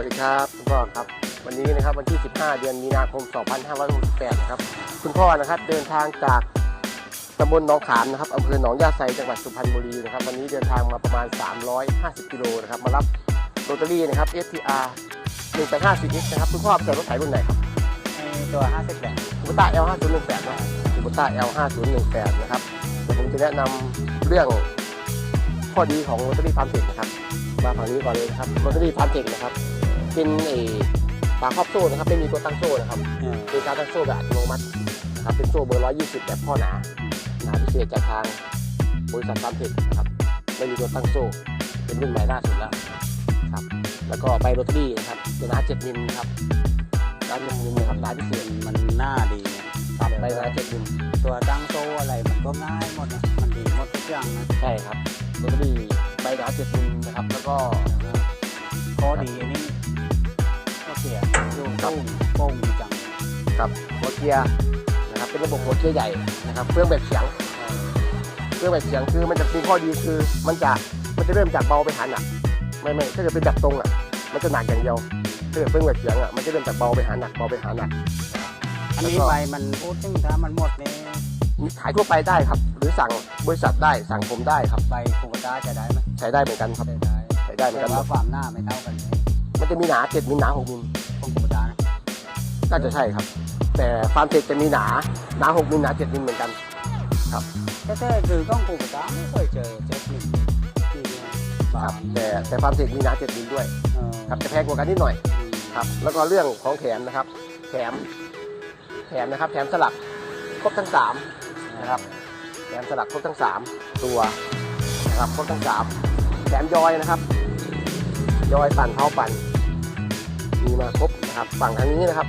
วัสดีครับคุณพ่อครับ วันนี้นะครับวันที่ 15 เดือนมีนาคม 2568นะครับคุณพ่อนะครับเดินทางจากตำบลหนองขามนะครับอำเภอหนองยาไซจังหวัดสุพรรณบุรีนะครับวันนี้เดินทางมาประมาณ 350กิโลนะครับมารับโรตารี่นะครับ STR 150X นะครับคุณพ่อเกิดรถไถรุ่นไหนครับไอ้ตัว50แหละคูปต้า L5018 นะคูปต้า L5018 นะครับเดี๋ยวผมจะแนะนำเรื่องข้อดีของโรตารี่ฟาร์มเทคนะครับมาฝั่งนี้ก่อนเลยนะครับโรตารี่ฟาร์มเทคนะครับ เป็นเออฝาครอบโซ่นะครับไม่มีตัวตั้งโซ่นะครับเออเป็นการตั้งโซ่แบบอัตโนมัตินะครับเป็นโซ่เบอร์ 120 แบบข้อหนาหนาพิเศษจากทางบริษัทฟาร์มเทคนะครับไม่มีตัวตั้งโซ่ เป็นรุ่นใหม่ล่าสุดแล้วครับแล้วก็ใบโรตารี่นะครับตัวหนา7มิลนะครับหนา7มิลนะครับหนาพิเศษมันน่าดีเนี่ยครับใบหนา7มิลตัวตั้งโซ่อะไรมันก็ง่ายหมดนะมันดีหมดทุกอย่างนะใช่ครับโรตารี่ใบหนา7มิลนะครับแล้วก็ ข้อดีอันนี้ก็เสียดูตู้โป้งดีจังครับหัวเกียร์นะครับเป็นระบบหัวเกียร์ใหญ่นะครับเครื่องแบบเสียงเครื่องแบบเสียงคือมันจะมีข้อดีคือมันจะมันจะเริ่มจากเบาไปหาหนักไม่ไม่ถ้าเกิดเป็นแบบตรงอะมันจะหนักอย่างเดียวถ้าเกิดเครื่องแบบเสียงอะมันจะเริ่มจากเบาไปหาหนักเบาไปหาหนักอันนี้แล้วก็ใบมันพูดถึงถ้ามันหมดนี่มีขายทั่วไปได้ครับ หรือสั่งบริษัทได้สั่งผมได้ครับใบคูกต้าจะได้ไหมใช้ได้เหมือนกันครับ ได้ได้ใช้ได้เหมือนแต่กันหมว่าดความหน้าไม่เท่ากันเลยมันจะมีหนาเจ็ดมิลหนาหกมิลของคูกต้านะน่าจะใช่ครับ แต่ฟาร์มเทคจะมีหนาหนาหกมิลหนาเจ็ดมิลเหมือนกันแต่แต่คือต้องคูกต้าไม่เคยเจอเจ็บหนึ่งที่เนี่ยครับแต่แต่ฟาร์มเทคมีหนาเจ็ดมิลด้วยเออครับจะแพงกว่ากันนิดหน่อยอืมครับ แล้วก็เรื่องของแถมนะครับ แถมแถมนะครับ แถมสลักครบทั้งสามนะครับแถมสลักครบทั้งสามตัวนะครับครบทั้งสามแถมยอยนะครับ ยอยปั่นเท้าปั่นมีมาครบนะครับฝั่งทางนี้นะครับ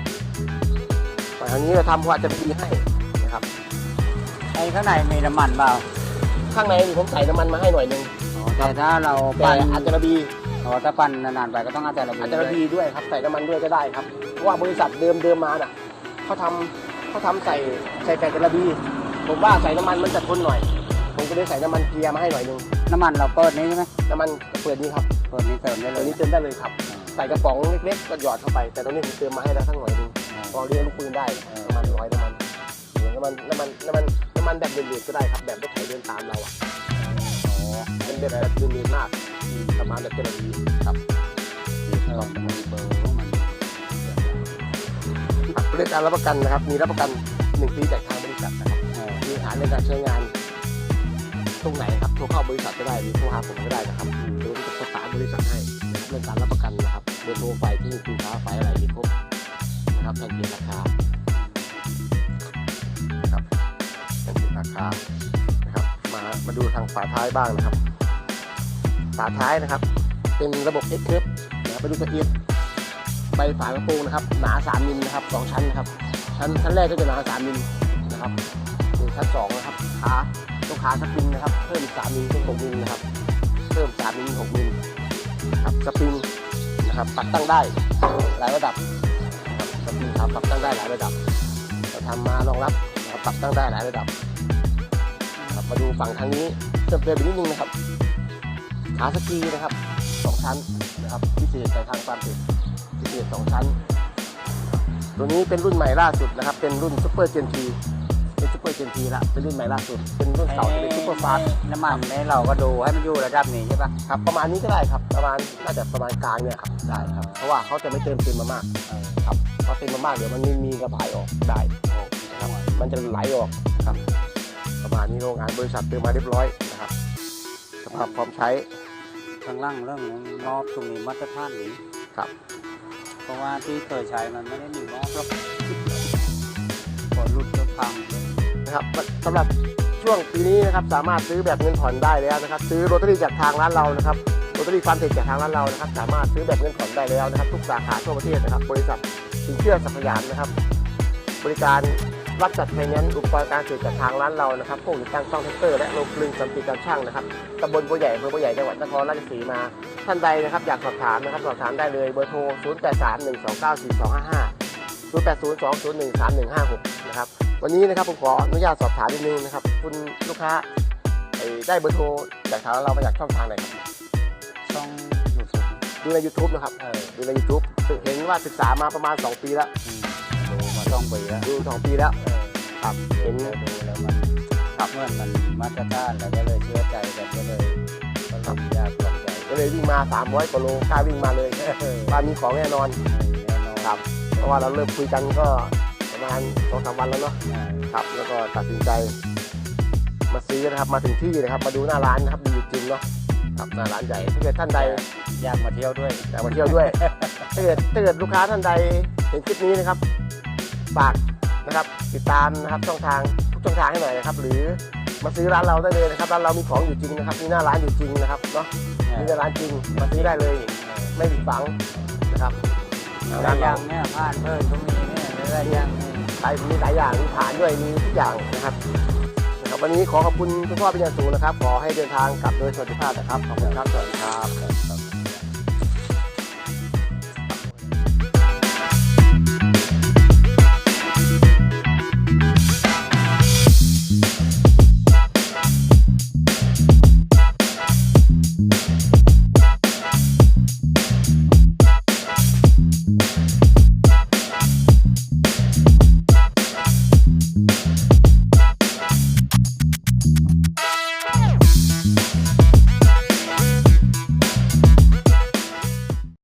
ฝั่งทางนี้เราทำหัวจะมีให้นะครับไอ้ข้างในมีน้ำมันเปล่าข้างในนี่ผมใส่น้ำมันมาให้หน่อยหนึงอ๋อแต่ถ้าเราแต่ปั่นอาจจะระบีอ๋อถ้าปั่นนานๆไปก็ต้องอาจจะระเบิอาดจจะระบีด้วยครับใส่น้ำมันด้วยก็ได้ครับเพราะว่าบริษัทเดิมเดิมมาน่ะเขาทำเขาทำใส่ใส่แต่กระบีผมว่าใส่น้ำมันมันจะทนหน่อย ผมก็เลยใส่น้ำมันเกียร์มาให้หน่อยหนึง น้ำมันเราเปิดนี้ใช่ไหมน้ำมันเปิดนี้ครับเปิดนี้เติมได้เลตัวย นี้เติมได้เลยครับ ใส่กระป๋องเล็กๆก็หยอดเข้าไป แต่ตรงนี้ผมเติมมาให้แล้วทั้งหน่อยหนึงพอเรียกลูกปืนได้น้ำมันร้อยน้ำมันน้ำมันน้ำมันน้ำมันน้ำมันแบบเดือดๆก็ได้ครับแบบรถไถเดินตามเราอะอ๋อเป็นแบบแบบเดือดๆมากประมาณแบบกระบีครับเออมันมีเบอร์ของมันเรื่องการรับประกันนะครับ มีรับประกันหนึ่งปีจากทางบริษัทนะครับเออมีฐานในการใช้งาน ตรงไหนครับโทรเข้าบริษัทก็ได้หรือโทรหาผมก็ได้นะครับเดี๋ยวผมจะประสานบริษัทให้เรื่องการรับประกันนะครับเบอร์โทรไฟที่คุณค้าไฟอะไรมีครบนะครับแทนเพียราคานะครับแทนเพียราคานะครับมามาดูทางฝาท้ายบ้างนะครับ ฝาท้ายนะครับ เป็นระบบเอ็กซ์เคิร์ฟนะครับไปดูตัวเอฟใบฝากระโปรงนะครับ หนา 3มิลนะครับสองชั้นนะครับชั้นชั้นแรกก็จะหนา 3มิลนะครับชั้นสองนะครับขา ตรงขาสปริงนะครับ เพิ่ม3มิลเป็น6มิลนะครับ เพิ่ม3มิล6มิลนะครับสปริงนะครับปรับตั้งได้หลายระดับครับสปริงครับปรับตั้งได้หลายระดับเราทำมารองรับนะครับปรับตั้งได้หลายระดับครับมาดูฝั่งทางนี้เติมเติมไปนิดนึงนะครับ ขาสกีนะครับสองชั้นนะครับพิเศษในทางความติดพิเศษสองชั้น ตัวนี้เป็นรุ่นใหม่ล่าสุดนะครับ เป็นรุ่นซูเปอร์เจนที เป็นซูเปอร์เจนทีละเป็นรุ่นใหม่ล่าสุด เป็นรุ่นเก่าจะเป็นซูเปอร์ฟาสน้ำมันเนี่ยเราก็ดูให้มันอยู่ระดับนี้ใช่ปะครับประมาณนี้ก็ได้ครับประมาณน่าจะประมาณกลางเนี่ยครับได้ครับเพราะว่าเขาจะไม่เติมเต็มมามากเออครับเพราะเต็มมามากเดี๋ยวมันมีมีกระบายออกได้นะครับมันจะไหลออกครับ ประมาณนี้โรงงานบริษัทเติมมาเรียบร้อยนะครับสภาพพร้อมใช้ข้างล่างเรื่องรอบตรงนี้มาตรฐานนี้ครับ เพราะว่าที่เคยใช้มันไม่ได้มีรอบหรอกพอหลุดก็พังเลย นะครับสำหรับช่วงปีนี้นะครับสามารถซื้อแบบเงินผ่อนได้แล้วนะครับ ซื้อโรตารี่จากทางร้านเรานะครับโรตารี่ฟันเทคจากทางร้านเรานะครับ สามารถซื้อแบบเงินผ่อนได้แล้วนะครับ ทุกสาขาทั่วประเทศนะครับ บริษัทสินเชื่อสัพยานนะครับ บริการรับจัดไฟแนนซ์อุปกรณ์การเกษตรจากทางร้านเรานะครับพวกติดตั้งกล้องแท็กเตอร์และโรงกลึงสัมติการช่างนะครับตำบลบัวใหญ่อำเภอบัวใหญ่จังหวัดนครราชสีมา ท่านใดนะครับอยากสอบถามนะครับสอบถามได้เลยเบอร์โทร 0 8 3 1 2 9 4 2 5 5 0 8 0 2 0 1 3 1 5 6 นะครับ วันนี้นะครับผมขออนุญาตสอบถามนิดนึงนะครับ คุณลูกค้าไอ้ได้เบอร์โทรจากทางเรามาจากช่องทางไหนครับช่องยูทูบดูใน YouTube นะครับเออดูใน YouTube เห็นว่าศึกษามาประมาณ 2 ปีแล้วอืมดูมาต้องปีแล้วดู2ปีแล้วเออครับเห็เห็นนแล้วดูแล้วมันครับเมื่อมันมาตรฐานแล้วก็เลยเชื่อใจกันก็เลยก็เลยอยากลองใจก็เลยวิ่งมา 300กว่าโลกล้าวิ่งมาเลยเออว่ามีของแน่นอนแน่นอนครับเพราะว่าเราเริ่มคุยกันก็ ประมาณสองสามวันแล้วเนาะอ่าครับแล้วก็ตัดสินใจ มาซื้อนะครับมาถึงที่นะครับ มาดูหน้าร้านนะครับดีจริงเนาะครับหน้าร้านใหญ่ถ้าเกิดท่านใดอยากมาเที่ยวด้วยอยากมาเที่ยวด้วยถ้าเกิดถ้าเกิดลูกค้าท่านใดเห็นคลิปนี้นะครับฝากนะครับ ติดตามนะครับช่องทางทุกช่องทางให้หน่อยนะครับ หรือมาซื้อร้านเราได้เลยนะครับร้านเรามีของอยู่จริงนะครับมีหน้าร้านอยู่จริงนะครับเนาะมีหน้าร้านจริงมาซื้อได้เลย ไม่ผิดหวังนะครับหลายอย่างเนี่ยผ่านเพิ่นก็มีเนี่ยหลายอย่าง เนี่ยใช่มีหลายอย่างมีฐานด้วยมีทุกอย่างนะครับนะครับ วันนี้ขอขอบคุณคุณพ่อเป็นอย่างสูงนะครับ ขอให้เดินทางกลับโดยสวัสดิภาพนะครับ ขอบคุณครับ สวัสดีครับ